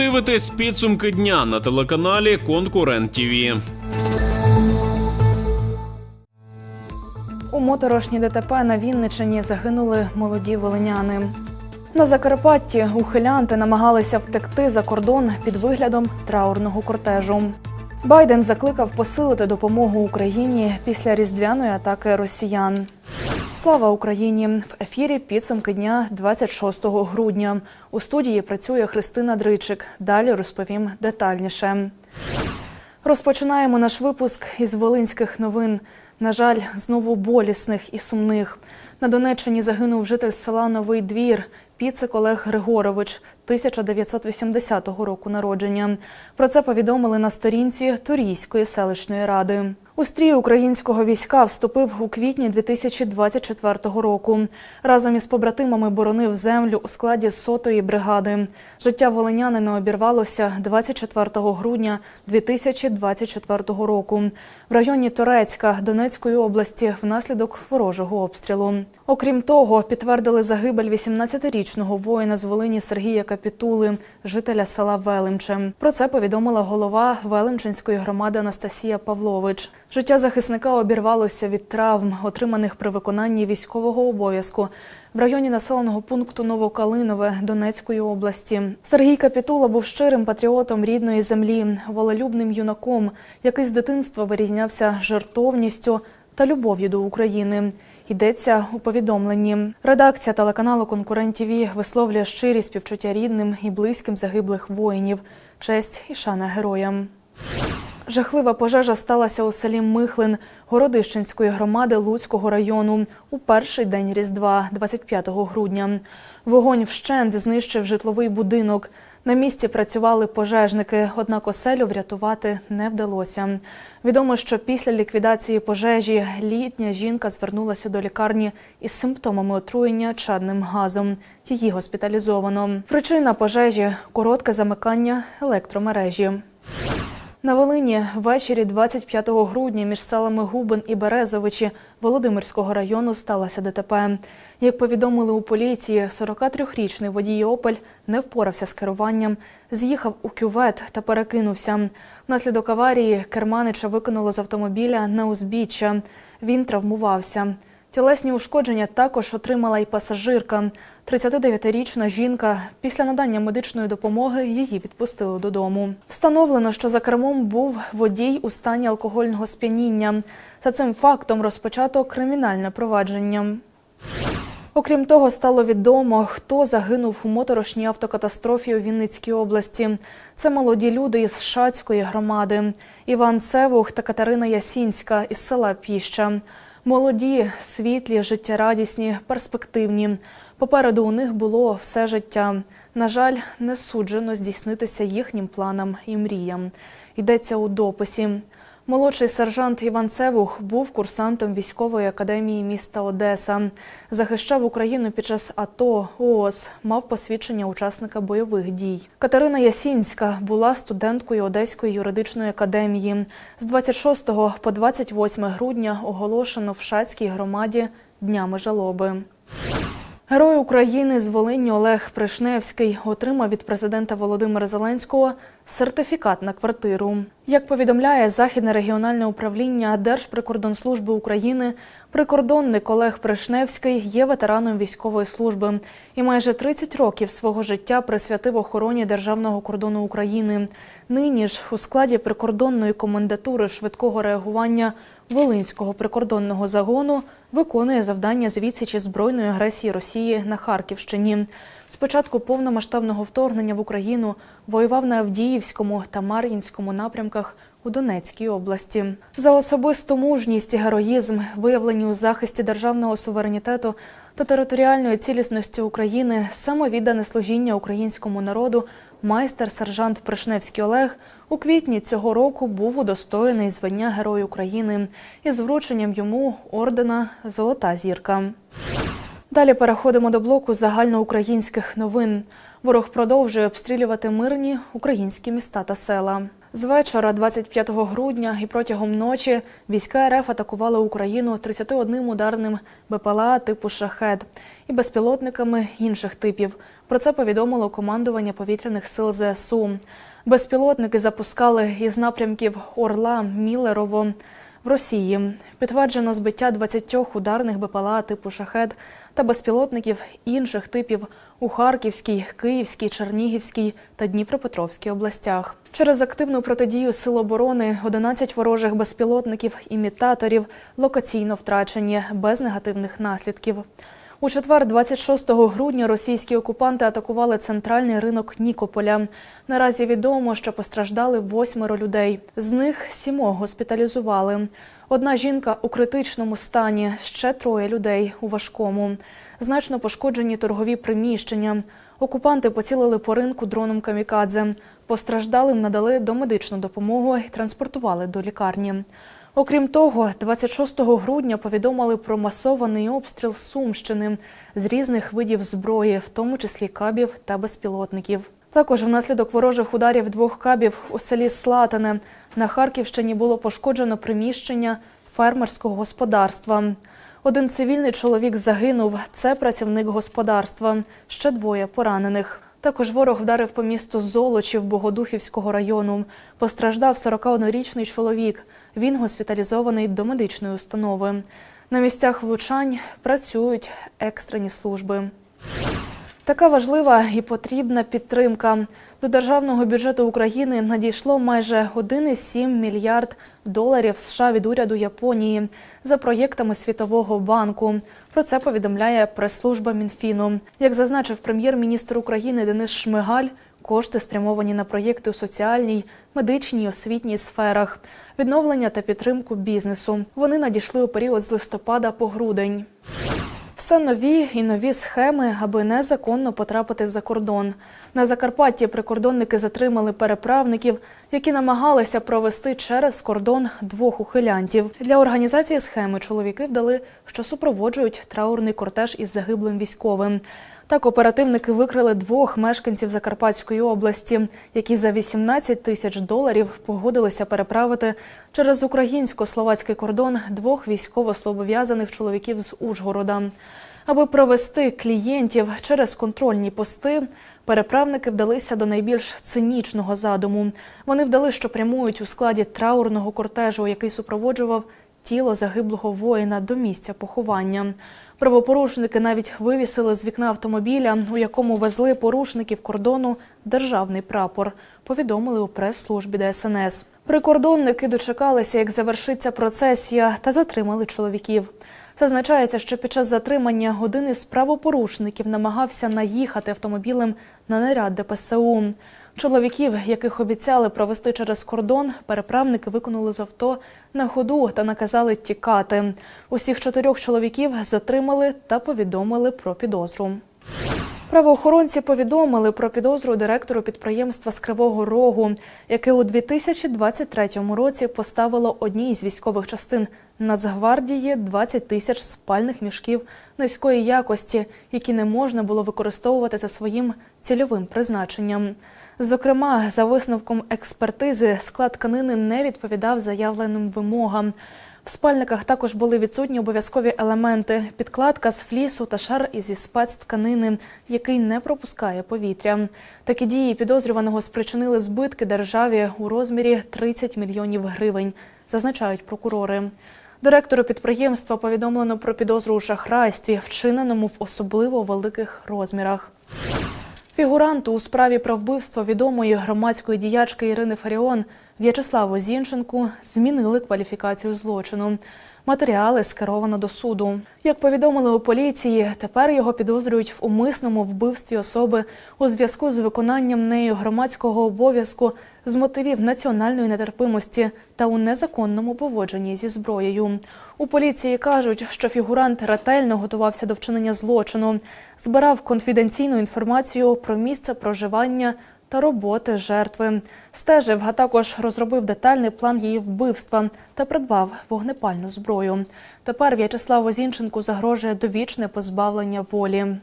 дивитесь підсумки дня на телеканалі Конкурент ТІВІ. У моторошній ДТП на Вінничині загинули молоді волиняни. На Закарпатті ухилянти намагалися втекти за кордон під виглядом траурного кортежу. Байден закликав посилити допомогу Україні після різдвяної атаки росіян. Слава Україні! В ефірі підсумки дня 26 грудня. У студії працює Христина Дричик. Далі розповім детальніше. Розпочинаємо наш випуск із волинських новин. На жаль, знову болісних і сумних. На Донеччині загинув житель села Новий Двір Піцик Олег Григорович 1980 року народження. Про це повідомили на сторінці Турійської селищної ради. У стрій українського війська вступив у квітні 2024 року. Разом із побратимами боронив землю у складі сотої бригади. Життя волинянина обірвалося 24 грудня 2024 року в районі Торецька Донецької області внаслідок ворожого обстрілу. Окрім того, підтвердили загибель 18-річного воїна з Волині Сергія Капітули, жителя села Велимче. Про це повідомила голова Велимчинської громади Анастасія Павлович. Життя захисника обірвалося від травм, отриманих при виконанні військового обов'язку в районі населеного пункту Новокалинове Донецької області. Сергій Капітула був щирим патріотом рідної землі, волелюбним юнаком, який з дитинства вирізнявся жертовністю та любов'ю до України. Йдеться у повідомленні. Редакція телеканалу Конкурент ТІВІ висловлює щирі співчуття рідним і близьким загиблих воїнів. Честь і шана героям. Жахлива пожежа сталася у селі Михлин Городищенської громади Луцького району у перший день Різдва, 25 грудня. Вогонь вщент знищив житловий будинок. На місці працювали пожежники, однак оселю врятувати не вдалося. Відомо, що після ліквідації пожежі літня жінка звернулася до лікарні із симптомами отруєння чадним газом. Її госпіталізовано. Причина пожежі коротке замикання електромережі. На Волині ввечері 25 грудня між селами Губин і Березовичі Володимирського району сталося ДТП. Як повідомили у поліції, 43-річний водій Опель не впорався з керуванням, з'їхав у кювет та перекинувся. Внаслідок аварії керманича викинуло з автомобіля на узбіччя. Він травмувався. Тілесні ушкодження також отримала й пасажирка. 39-річна жінка. Після надання медичної допомоги її відпустили додому. Встановлено, що за кермом був водій у стані алкогольного сп'яніння. За цим фактом розпочато кримінальне провадження. Окрім того, стало відомо, хто загинув у моторошній автокатастрофі у Вінницькій області. Це молоді люди із Шацької громади. Іван Цевух та Катерина Ясінська із села Піща. Молоді, світлі, життєрадісні, перспективні. Попереду у них було все життя. На жаль, не суджено здійснитися їхнім планам і мріям. Йдеться у дописі. Молодший сержант Іван Цевух був курсантом військової академії міста Одеса. Захищав Україну під час АТО ООС, мав посвідчення учасника бойових дій. Катерина Ясінська була студенткою Одеської юридичної академії. З 26 по 28 грудня оголошено в Шацькій громаді днями жалоби. Герой України з Волині Олег Пришневський отримав від президента Володимира Зеленського сертифікат на квартиру. Як повідомляє Західне регіональне управління Держприкордонслужби України, прикордонник Олег Пришневський є ветераном військової служби і майже 30 років свого життя присвятив охороні державного кордону України. Нині ж у складі прикордонної комендатури швидкого реагування Волинського прикордонного загону виконує завдання з відсічі збройної агресії Росії на Харківщині. З початку повномасштабного вторгнення в Україну воював на Авдіївському та Мар'їнському напрямках у Донецькій області. За особисту мужність і героїзм, виявлені у захисті державного суверенітету та територіальної цілісності України, самовіддане служіння українському народу, майстер-сержант Пришневський Олег у квітні цього року був удостоєний звання Герой України із врученням йому ордена Золота зірка. Далі переходимо до блоку загальноукраїнських новин. Ворог продовжує обстрілювати мирні українські міста та села. З вечора 25 грудня і протягом ночі війська РФ атакували Україну 31 ударним БПЛА типу «Шахед» і безпілотниками інших типів. Про це повідомило командування повітряних сил ЗСУ. Безпілотники запускали із напрямків Орла, Мілерово в Росії. Підтверджено збиття 20 ударних БПЛА типу «Шахед» та безпілотників інших типів у Харківській, Київській, Чернігівській та Дніпропетровській областях. Через активну протидію сил оборони 11 ворожих безпілотників імітаторів локаційно втрачені без негативних наслідків. У четвер, 26 грудня, російські окупанти атакували центральний ринок Нікополя. Наразі відомо, що постраждали восьмеро людей. З них сімох госпіталізували. Одна жінка у критичному стані, ще троє людей у важкому. Значно пошкоджені торгові приміщення. Окупанти поцілили по ринку дроном камікадзе. Постраждалим надали домедичну допомогу і транспортували до лікарні. Окрім того, 26 грудня повідомили про масований обстріл Сумщини з різних видів зброї, в тому числі кабів та безпілотників. Також внаслідок ворожих ударів двох кабів у селі Слатине на Харківщині було пошкоджено приміщення фермерського господарства. Один цивільний чоловік загинув. Це працівник господарства. Ще двоє поранених. Також ворог вдарив по місту Золочів Богодухівського району. Постраждав 41-річний чоловік. Він госпіталізований до медичної установи. На місцях влучань працюють екстрені служби. Така важлива і потрібна підтримка. До державного бюджету України надійшло майже 1,7 мільярд доларів США від уряду Японії за проєктами Світового банку. Про це повідомляє прес-служба Мінфіну. Як зазначив прем'єр-міністр України Денис Шмигаль, кошти спрямовані на проєкти у соціальній, медичній, освітній сферах, відновлення та підтримку бізнесу. Вони надійшли у період з листопада по грудень. Все нові і нові схеми, аби незаконно потрапити за кордон. На Закарпатті прикордонники затримали переправників, які намагалися провести через кордон двох ухилянтів. Для організації схеми чоловіки вдали, що супроводжують траурний кортеж із загиблим військовим. Так оперативники викрили двох мешканців Закарпатської області, які за 18 тисяч доларів погодилися переправити через українсько-словацький кордон двох військово-зобов'язаних чоловіків з Ужгорода. Аби провести клієнтів через контрольні пости, переправники вдалися до найбільш цинічного задуму. Вони вдали, що прямують у складі траурного кортежу, який супроводжував тіло загиблого воїна до місця поховання. Правопорушники навіть вивісили з вікна автомобіля, у якому везли порушників кордону державний прапор. Повідомили у прес-службі ДСНС. Прикордонники дочекалися, як завершиться процесія, та затримали чоловіків. Зазначається, що під час затримання один із правопорушників намагався наїхати автомобілем на наряд ДПСУ. Чоловіків, яких обіцяли провести через кордон, переправники виконали з авто на ходу та наказали тікати. Усіх чотирьох чоловіків затримали та повідомили про підозру. Правоохоронці повідомили про підозру директору підприємства з Кривого Рогу, яке у 2023 році поставило одній із військових частин Нацгвардії 20 тисяч спальних мішків низької якості, які не можна було використовувати за своїм цільовим призначенням. Зокрема, за висновком експертизи, склад тканини не відповідав заявленим вимогам. В спальниках також були відсутні обов'язкові елементи: підкладка з флісу та шар із спецтканини, який не пропускає повітря. Такі дії підозрюваного спричинили збитки державі у розмірі 30 мільйонів гривень, зазначають прокурори. Директору підприємства повідомлено про підозру у шахрайстві, вчиненому в особливо великих розмірах. Фігуранту у справі про вбивство відомої громадської діячки Ірини Фаріон В'ячеславу Зінченку змінили кваліфікацію злочину. Матеріали скеровано до суду. Як повідомили у поліції, тепер його підозрюють в умисному вбивстві особи у зв'язку з виконанням нею громадського обов'язку з мотивів національної нетерпимості та у незаконному поводженні зі зброєю. У поліції кажуть, що фігурант ретельно готувався до вчинення злочину, збирав конфіденційну інформацію про місце проживання та роботи жертви. Стежив, а також розробив детальний план її вбивства та придбав вогнепальну зброю. Тепер В'ячеславу Зінченку загрожує довічне позбавлення волі.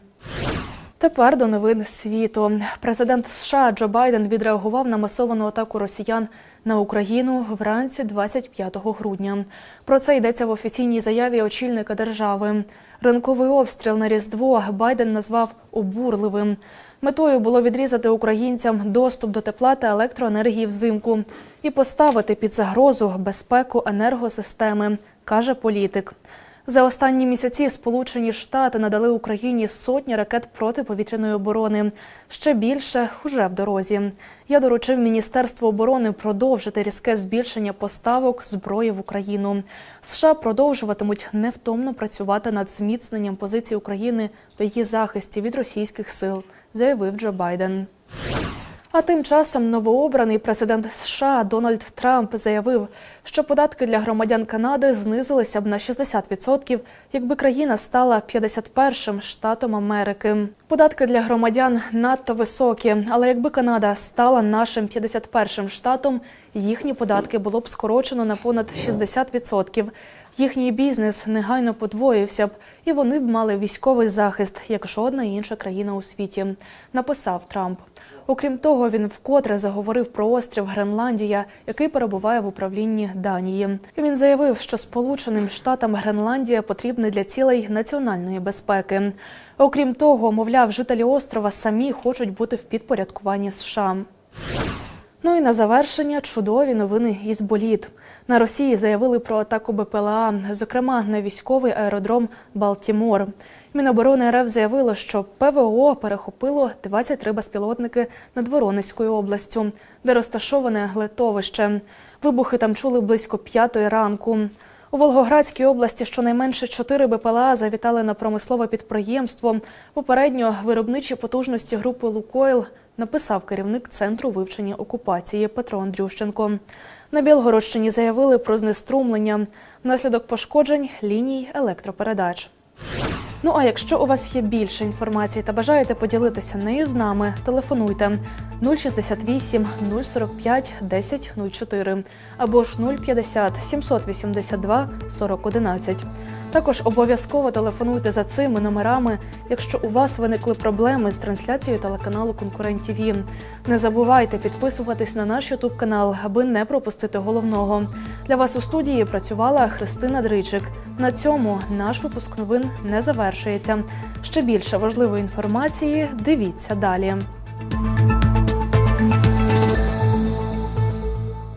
Тепер до новин світу. Президент США Джо Байден відреагував на масовану атаку росіян на Україну вранці 25 грудня. Про це йдеться в офіційній заяві очільника держави. Ранковий обстріл на Різдво Байден назвав обурливим. Метою було відрізати українцям доступ до тепла та електроенергії взимку і поставити під загрозу безпеку енергосистеми, каже політик. За останні місяці Сполучені Штати надали Україні сотні ракет протиповітряної оборони. Ще більше уже в дорозі. Я доручив Міністерству оборони продовжити різке збільшення поставок зброї в Україну. США продовжуватимуть невтомно працювати над зміцненням позицій України та її захисті від російських сил, заявив Джо Байден. А тим часом новообраний президент США Дональд Трамп заявив, що податки для громадян Канади знизилися б на 60%, якби країна стала 51-м штатом Америки. Податки для громадян надто високі, але якби Канада стала нашим 51-м штатом, їхні податки було б скорочено на понад 60%. Їхній бізнес негайно подвоївся б, і вони б мали військовий захист, як жодна інша країна у світі, написав Трамп. Окрім того, він вкотре заговорив про острів Гренландія, який перебуває в управлінні Данії. Він заявив, що Сполученим Штатам Гренландія потрібна для цілей національної безпеки. Окрім того, мовляв, жителі острова самі хочуть бути в підпорядкуванні США. Ну і на завершення чудові новини із боліт. На Росії заявили про атаку БПЛА, зокрема на військовий аеродром Балтімор. Міноборони РФ заявило, що ПВО перехопило 23 безпілотники над Воронезькою областю, де розташоване летовище. Вибухи там чули близько п'ятої ранку. У Волгоградській області щонайменше чотири БПЛА завітали на промислове підприємство. Попередньо виробничі потужності групи Лукойл написав керівник центру вивчення окупації Петро Андрющенко. На Білгородщині заявили про знеструмлення внаслідок пошкоджень ліній електропередач. Ну а якщо у вас є більше інформації та бажаєте поділитися нею з нами, телефонуйте 068 045 10 04 або ж 050 782 4011. Також обов'язково телефонуйте за цими номерами, якщо у вас виникли проблеми з трансляцією телеканалу Конкурент ТВ. Не забувайте підписуватись на наш Ютуб канал, аби не пропустити головного. Для вас у студії працювала Христина Дричик. На цьому наш випуск новин не завершується. Ще більше важливої інформації дивіться далі.